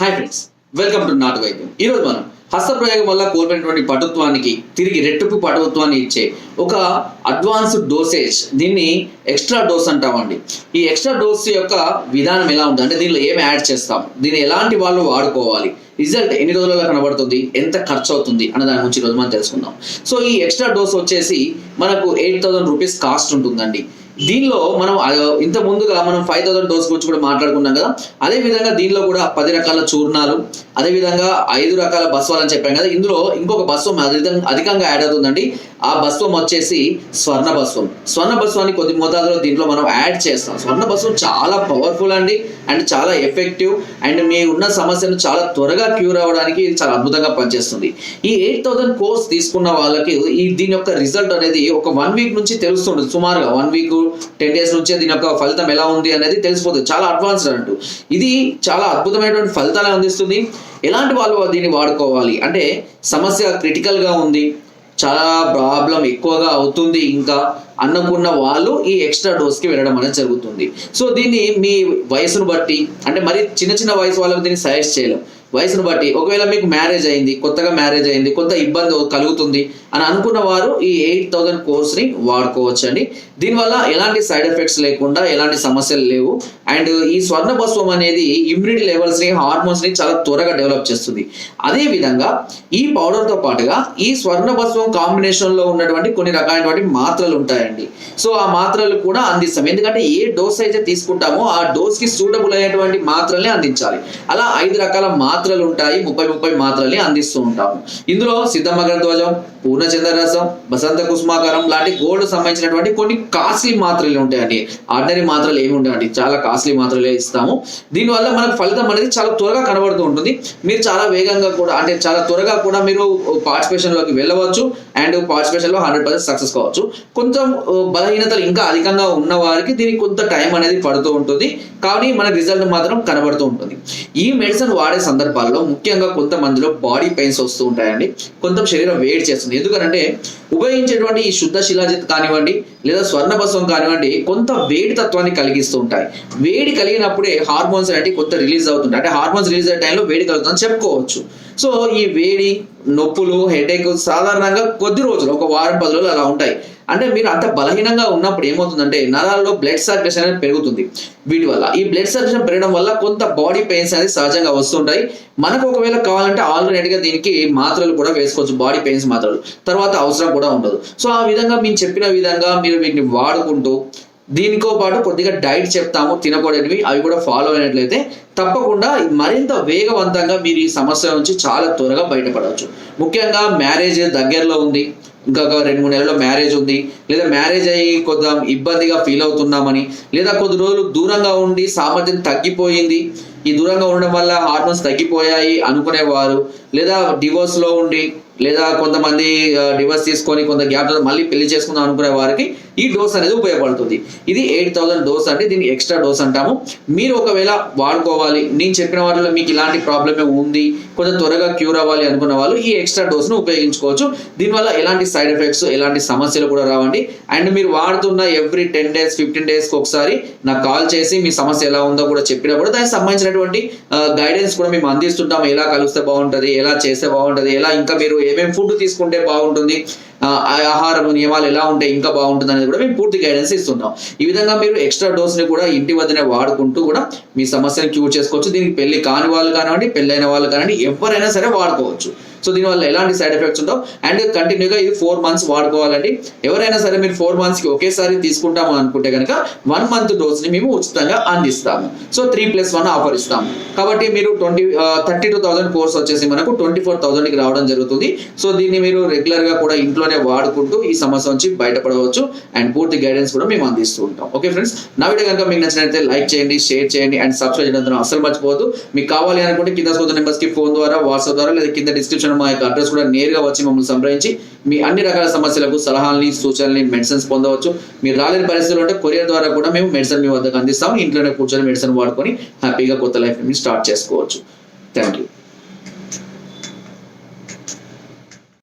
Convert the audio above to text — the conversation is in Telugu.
హాయ్ ఫ్రెండ్స్ వెల్కమ్ టు నాటు వైద్యం ఈరోజు మనం హస్తప్రయోగం వల్ల కోల్పోయినటువంటి పటుత్వానికి తిరిగి రెట్టుకు పటుత్వాన్ని ఇచ్చే ఒక అడ్వాన్స్డ్ డోసేజ్ దీన్ని ఎక్స్ట్రా డోస్ అంటామండి. ఈ ఎక్స్ట్రా డోస్ యొక్క విధానం ఎలా ఉంటుంది అంటే దీనిలో ఏమి యాడ్ చేస్తాం? దీన్ని ఎలాంటి వాళ్ళు వాడుకోవాలి? రిజల్ట్ ఎన్ని రోజులలో కనబడుతుంది? ఎంత ఖర్చు అవుతుంది అన్న దాని గురించి ఈరోజు మనం తెలుసుకుందాం. సో ఈ ఎక్స్ట్రా డోస్ వచ్చేసి మనకు ఎయిట్ థౌసండ్ రూపీస్ కాస్ట్ ఉంటుందండి. దీనిలో మనం ఇంత ముందుగా మనం ఫైవ్ థౌసండ్ డోస్ గురించి కూడా మాట్లాడుకున్నాం కదా. అదే విధంగా దీనిలో కూడా పది రకాల చూర్ణాలు అదే విధంగా ఐదు రకాల బస్వాలు అని చెప్పాం కదా. ఇందులో ఇంకొక బస్వం అధికం- అధికంగా యాడ్ అవుతుందండి. ఆ బస్వం వచ్చేసి స్వర్ణ బస్వం స్వర్ణ బస్వాన్ని కొద్ది మోతాదులో దీంట్లో మనం యాడ్ చేస్తాం. స్వర్ణ బస్వం చాలా పవర్ఫుల్ అండి అండ్ చాలా ఎఫెక్టివ్ అండ్ మీ ఉన్న సమస్యను చాలా త్వరగా క్యూర్ అవ్వడానికి ఇది చాలా అద్భుతంగా పనిచేస్తుంది. ఈ ఎయిట్ థౌసండ్ కోర్స్ తీసుకున్న వాళ్ళకి ఈ దీని యొక్క రిజల్ట్ అనేది ఒక వన్ వీక్ నుంచి తెలుస్తుంది. సుమారుగా వన్ వీక్ టెన్ డేస్ నుంచే దీని యొక్క ఫలితం ఎలా ఉంది అనేది తెలిసిపోతుంది. చాలా అడ్వాన్స్డ్ అన్నట్టు. ఇది చాలా అద్భుతమైనటువంటి ఫలితాలు అందిస్తుంది. ఎలాంటి వాళ్ళు దీన్ని వాడుకోవాలి? అంటే సమస్య క్రిటికల్గా ఉంది. చాలా ప్రాబ్లం ఎక్కువగా అవుతుంది ఇంకా అన్నకున్న వాళ్ళు ఈ ఎక్స్ట్రా డోస్కి వెళ్ళడం అనేది జరుగుతుంది. సో దీన్ని మీ వయసును బట్టి అంటే మరి చిన్న చిన్న వయసు వాళ్ళకి దీన్ని సజెస్ట్ చేయలేం. వయసును బట్టి ఒకవేళ మీకు మ్యారేజ్ అయింది కొత్తగా మ్యారేజ్ అయింది కొంత ఇబ్బంది కలుగుతుంది అని అనుకున్న వారు ఈ ఎయిట్ థౌసండ్ కోర్స్ని వాడుకోవచ్చు అండి దీనివల్ల ఎలాంటి సైడ్ ఎఫెక్ట్స్ లేకుండా ఎలాంటి సమస్యలు లేవు. అండ్ ఈ స్వర్ణ భస్వం అనేది ఇమ్యూనిటీ లెవెల్స్ని హార్మోన్స్ని చాలా త్వరగా డెవలప్ చేస్తుంది. అదే విధంగా ఈ పౌడర్తో పాటుగా ఈ స్వర్ణ భస్వం కాంబినేషన్లో ఉన్నటువంటి కొన్ని రకాలైనటువంటి మాత్రలు ఉంటాయండి. సో ఆ మాత్రలు కూడా అందిస్తాం. ఎందుకంటే ఏ డోస్ అయితే తీసుకుంటామో ఆ డోస్కి సూటబుల్ అయినటువంటి మాత్రల్ని అందించాలి. అలా ఐదు రకాల మాత్రలు ఉంటాయి ముప్పై ముప్పై మాత్రల్ని అందిస్తూ ఉంటాము. ఇందులో సిద్ధమగర ధ్వజం పూర్ణచంద్ర రసం బసంత కుసుమాకారం లాంటి గోల్డ్ సంబంధించినటువంటి కొన్ని కాస్ట్లీ మాత్రలు ఉంటాయండి. ఆర్డినరీ మాత్రలు ఏమి ఉండవండి. చాలా కాస్ట్లీ మాత్రలే ఇస్తాము. దీనివల్ల మనకు ఫలితం అనేది చాలా త్వరగా కనబడుతూ ఉంటుంది. మీరు చాలా వేగంగా కూడా అంటే చాలా త్వరగా కూడా మీరు పార్టిసిపేషన్లోకి వెళ్ళవచ్చు. అండ్ పార్టిసిపేషన్లో హండ్రెడ్ పర్సెంట్ సక్సెస్ కావచ్చు. కొంచెం బలహీనతలు ఇంకా అధికంగా ఉన్న వారికి దీనికి కొంత టైం అనేది పడుతూ ఉంటుంది. కానీ మన రిజల్ట్ మాత్రం కనబడుతూ ఉంటుంది. ఈ మెడిసిన్ వాడే సందర్భాల్లో ముఖ్యంగా కొంతమందిలో బాడీ పెయిన్స్ వస్తూ ఉంటాయండి. కొంత శరీరం వేడి చేస్తుంది. ఎందుకంటే ఉపయోగించేటువంటి ఈ శుద్ధ శిలాజిత్ కానివ్వండి లేదా స్వర్ణభస్వం కానివ్వండి కొంత వేడి తత్వాన్ని కలిగిస్తూ ఉంటాయి. వేడి కలిగినప్పుడే హార్మోన్స్ అనేవి కొంత రిలీజ్ అవుతుంటాయి. అంటే హార్మోన్స్ రిలీజ్ అయ్యే టైంలో వేడి కలుగుతుందని చెప్పుకోవచ్చు. సో ఈ వేడి నొప్పులు హెడేక్ సాధారణంగా కొద్ది రోజులు ఒక వారం పది రోజులు అలా ఉంటాయి. అంటే మీరు అంత బలహీనంగా ఉన్నప్పుడు ఏమవుతుందంటే నరాల్లో బ్లడ్ సర్క్యులేషన్ అనేది పెరుగుతుంది. వీటి వల్ల. ఈ బ్లడ్ సర్క్యులేషన్ పెరగడం వల్ల కొంత బాడీ పెయిన్స్ అనేది సహజంగా వస్తుంటాయి. మనకు ఒకవేళ కావాలంటే ఆల్టర్నేట్గా దీనికి మాత్రలు కూడా వేసుకోవచ్చు బాడీ పెయిన్స్ మాత్రలు. తర్వాత అవసరం కూడా ఉండదు. సో ఆ విధంగా మేము చెప్పిన విధంగా మీరు వీటిని వాడుకుంటూ దీనితో పాటు కొద్దిగా డైట్ చెప్తాము తినకూడనివి అవి కూడా ఫాలో అయినట్లయితే తప్పకుండా మరింత వేగవంతంగా మీరు ఈ సమస్య నుంచి చాలా త్వరగా బయటపడవచ్చు. ముఖ్యంగా మ్యారేజ్ దగ్గరలో ఉంది. ఇంకా రెండు మూడు నెలల్లో మ్యారేజ్ ఉంది. లేదా మ్యారేజ్ అయ్యి కొంత ఇబ్బందిగా ఫీల్ అవుతున్నామని లేదా కొద్ది రోజులు దూరంగా ఉండి సామర్థ్యం తగ్గిపోయింది. ఈ దూరంగా ఉండడం వల్ల హార్మోన్స్ తగ్గిపోయాయి అనుకునేవారు. లేదా డివోర్స్లో ఉండి లేదా కొంతమంది డివర్స్ తీసుకొని కొంత గ్యాప్ మళ్ళీ పెళ్ళి చేసుకుందాం అనుకునే వారికి ఈ డోస్ అనేది ఉపయోగపడుతుంది. ఇది ఎయిట్ థౌసండ్ డోస్ అంటే దీన్ని ఎక్స్ట్రా డోస్ అంటాము. మీరు ఒకవేళ వాడుకోవాలి నేను చెప్పిన వాటిలో మీకు ఇలాంటి ప్రాబ్లమే ఉంది కొంచెం త్వరగా క్యూర్ అవ్వాలి అనుకున్న వాళ్ళు ఈ ఎక్స్ట్రా డోస్ను ఉపయోగించుకోవచ్చు. దీనివల్ల ఎలాంటి సైడ్ ఎఫెక్ట్స్ ఎలాంటి సమస్యలు కూడా రావండి. అండ్ మీరు వాడుతున్న ఎవ్రీ టెన్ డేస్ ఫిఫ్టీన్ డేస్కి ఒకసారి నాకు కాల్ చేసి మీ సమస్య ఎలా ఉందో కూడా చెప్పినా కూడా దానికి సంబంధించినటువంటి గైడెన్స్ కూడా మేము అందిస్తుంటాము. ఎలా కలిస్తే బాగుంటుంది ఎలా చేస్తే బాగుంటుంది ఎలా ఇంకా మీరు ఏమేమి ఫుడ్ తీసుకుంటే బాగుంటుంది ఆ, ఆహారం నియమాలు ఎలా ఉంటే ఇంకా బాగుంటుంది అనేది కూడా మేము పూర్తి గైడెన్స్ ఇస్తున్నాం. ఈ విధంగా మీరు ఎక్స్ట్రా డోస్ని కూడా ఇంటి వద్దనే వాడుకుంటూ కూడా మీ సమస్యను క్యూర్ చేసుకోవచ్చు. దీనికి పెళ్ళి కాని వాళ్ళు కానివ్వండి పెళ్ళైన వాళ్ళు కానివ్వండి ఎవరైనా సరే వాడుకోవచ్చు. సో దీనివల్ల ఎలాంటి సైడ్ ఎఫెక్ట్స్ ఉండవు. అండ్ కంటిన్యూగా ఇది ఫోర్ మంత్స్ వాడుకోవాలండి. ఎవరైనా సరే మీరు ఫోర్ మంత్స్కి ఒకేసారి తీసుకుంటాము అనుకుంటే కనుక వన్ మంత్ డోస్ని మేము ఉచితంగా అందిస్తాము. So three plus one offer ఇస్తాము. కాబట్టి మీరు twenty thirty two thousand course వచ్చేసి మనకు ట్వంటీ ఫోర్ థౌసండ్కి రావడం జరుగుతుంది. సో దీన్ని మీరు రెగ్యులర్గా కూడా ఇంట్లోనే వాడుకుంటూ ఈ సమస్య నుంచి బయటపడవచ్చు. అండ్ పూర్తి గైడెన్స్ కూడా మేము అందిస్తూ ఉంటాం. Okay friends? నా వీడియో కనుక మీకు నచ్చినట్లయితే లైక్ చేయండి షేర్ చేయండి అండ్ సబ్స్క్రైబ్ చేయడం అసలు మర్చిపోవద్దు. మీకు కావాలి అనుకుంటే కింద సోదరు నెంబర్స్కి ఫోన్ ద్వారా వాట్సాప్ ద్వారా లేదా కింద డిస్క్రిప్షన్ మా యొక్క అడ్రస్ కూడా నేరుగా వచ్చి మమ్మల్ని సంప్రదించి మీ అన్ని రకాల సమస్యలకు సలహాలని సూచనలని మెడిసిన్స్ పొందవచ్చు. మీరు రాలేని పరిస్థితులు ఉంటే కొరియర్ ద్వారా కూడా మేము మెడిసిన్ మీ వద్దకు అందిస్తాం ఇంట్లోనే కూర్చొని మెడిసిన్ వాడుకొని హ్యాపీగా కొత్త లైఫ్ స్టార్ట్ చేసుకోవచ్చు. Thank you